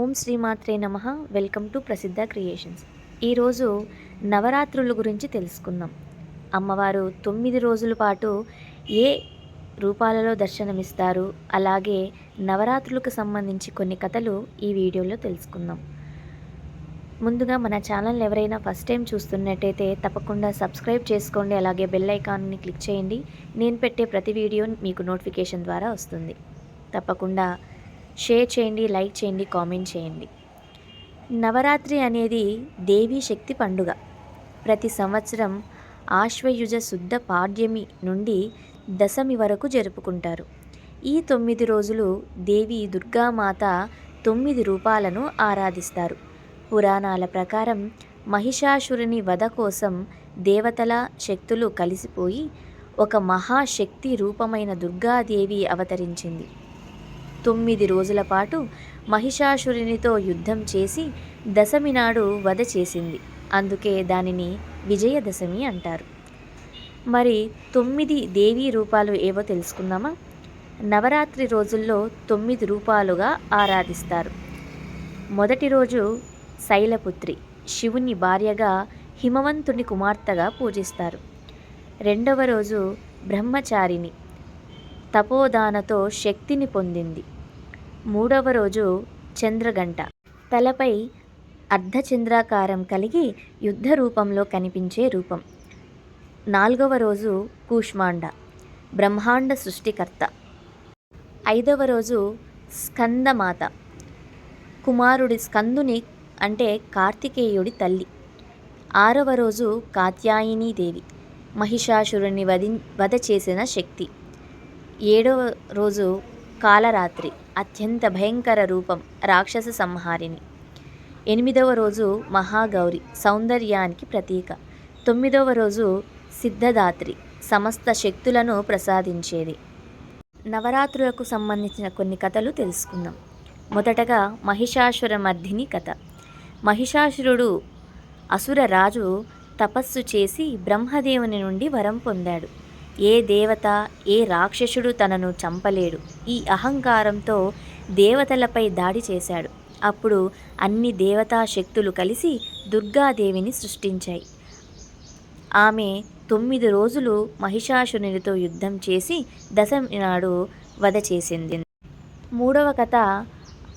ఓం శ్రీమాత్రే నమ. Welcome to Prasiddha creations. ఈరోజు నవరాత్రుల గురించి తెలుసుకుందాం. అమ్మవారు తొమ్మిది రోజుల పాటు ఏ రూపాలలో దర్శనమిస్తారు? అలాగే నవరాత్రులకు సంబంధించి కొన్ని కథలు ఈ వీడియోలో తెలుసుకుందాం. ముందుగా మన ఛానల్ ఎవరైనా ఫస్ట్ టైం చూస్తున్నట్టయితే తప్పకుండా సబ్స్క్రైబ్ చేసుకోండి. అలాగే బెల్ ఐకాన్ని క్లిక్ చేయండి. నేను పెట్టే ప్రతి వీడియో మీకు నోటిఫికేషన్ ద్వారా వస్తుంది. తప్పకుండా షేర్ చేయండి లైక్ చేయండి కామెంట్ చేయండి. నవరాత్రి అనేది దేవీ శక్తి పండుగ. ప్రతి సంవత్సరం ఆశ్వయుజ శుద్ధ పాడ్యమి నుండి దశమి వరకు జరుపుకుంటారు. ఈ తొమ్మిది రోజులు దేవి దుర్గామాత తొమ్మిది రూపాలను ఆరాధిస్తారు. పురాణాల ప్రకారం మహిషాసురుని వధ కోసం దేవతల శక్తులు కలిసిపోయి ఒక మహాశక్తి రూపమైన దుర్గాదేవి అవతరించింది. తొమ్మిది రోజుల పాటు మహిషాసురునితో యుద్ధం చేసి దశమి నాడు వధ చేసింది. అందుకే దానిని విజయదశమి అంటారు. మరి తొమ్మిది దేవీ రూపాలు ఏవో తెలుసుకుందామా? నవరాత్రి రోజుల్లో తొమ్మిది రూపాలుగా ఆరాధిస్తారు. మొదటి రోజు శైలపుత్రి శివుని భార్యగా హిమవంతుని కుమార్తెగా పూజిస్తారు. రెండవ రోజు బ్రహ్మచారిని తపోదానతో శక్తిని పొందింది. మూడవ రోజు చంద్రగంట. తలపై అర్ధచంద్రాకారం కలిగి యుద్ధ రూపంలో కనిపించే రూపం. నాలుగవ రోజు కూష్మాండ. బ్రహ్మాండ సృష్టికర్త. ఐదవ రోజు స్కందమాత. కుమారుడి స్కందుని అంటే కార్తికేయుడి తల్లి. ఆరవ రోజు కాత్యాయిని దేవి. మహిషాసురుని వధి వధ చేసిన శక్తి. ఏడవ రోజు కాలరాత్రి అత్యంత భయంకర రూపం రాక్షస సంహారిణి. ఎనిమిదవ రోజు మహాగౌరి సౌందర్యానికి ప్రతీక. తొమ్మిదవ రోజు సిద్ధదాత్రి సమస్త శక్తులను ప్రసాదించేది. నవరాత్రులకు సంబంధించిన కొన్ని కథలు తెలుసుకుందాం. మొదటగా మహిషాసుర మర్ధిని కథ. మహిషాసురుడు అసుర రాజు తపస్సు చేసి బ్రహ్మదేవుని నుండి వరం పొందాడు. ఏ దేవత ఏ రాక్షసుడు తనను చంపలేడు. ఈ అహంకారంతో దేవతలపై దాడి చేశాడు. అప్పుడు అన్ని దేవతా శక్తులు కలిసి దుర్గాదేవిని సృష్టించాయి. ఆమె తొమ్మిది రోజులు మహిషాసునితో యుద్ధం చేసి దశమి నాడు వధ చేసింది. మూడవ కథ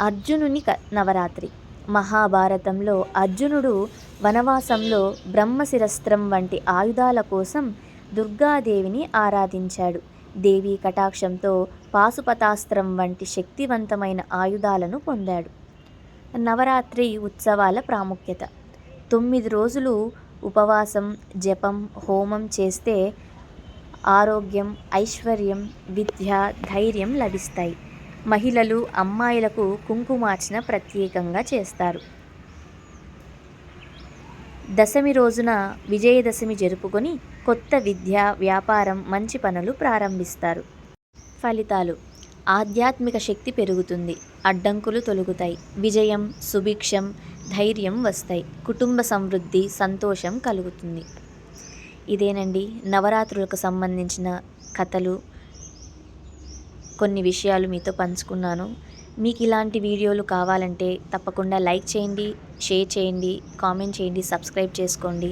అర్జునుని నవరాత్రి. మహాభారతంలో అర్జునుడు వనవాసంలో బ్రహ్మశిరస్త్రం వంటి ఆయుధాల కోసం దుర్గాదేవిని ఆరాధించాడు. దేవీ కటాక్షంతో పాశుపతాస్త్రం వంటి శక్తివంతమైన ఆయుధాలను పొందాడు. నవరాత్రి ఉత్సవాల ప్రాముఖ్యత. తొమ్మిది రోజులు ఉపవాసం జపం హోమం చేస్తే ఆరోగ్యం ఐశ్వర్యం విద్య ధైర్యం లభిస్తాయి. మహిళలు అమ్మాయిలకు కుంకుమార్చన ప్రత్యేకంగా చేస్తారు. దశమి రోజున విజయదశమి జరుపుకొని కొత్త విద్య వ్యాపారం మంచి పనులు ప్రారంభిస్తారు. ఫలితాలు. ఆధ్యాత్మిక శక్తి పెరుగుతుంది. అడ్డంకులు తొలుగుతాయి. విజయం సుభిక్షం ధైర్యం వస్తాయి. కుటుంబ సమృద్ధి సంతోషం కలుగుతుంది. ఇదేనండి నవరాత్రులకు సంబంధించిన కథలు. కొన్ని విషయాలు మీతో పంచుకున్నాను. మీకు ఇలాంటి వీడియోలు కావాలంటే తప్పకుండా లైక్ చేయండి షేర్ చేయండి కామెంట్ చేయండి సబ్స్క్రైబ్ చేసుకోండి.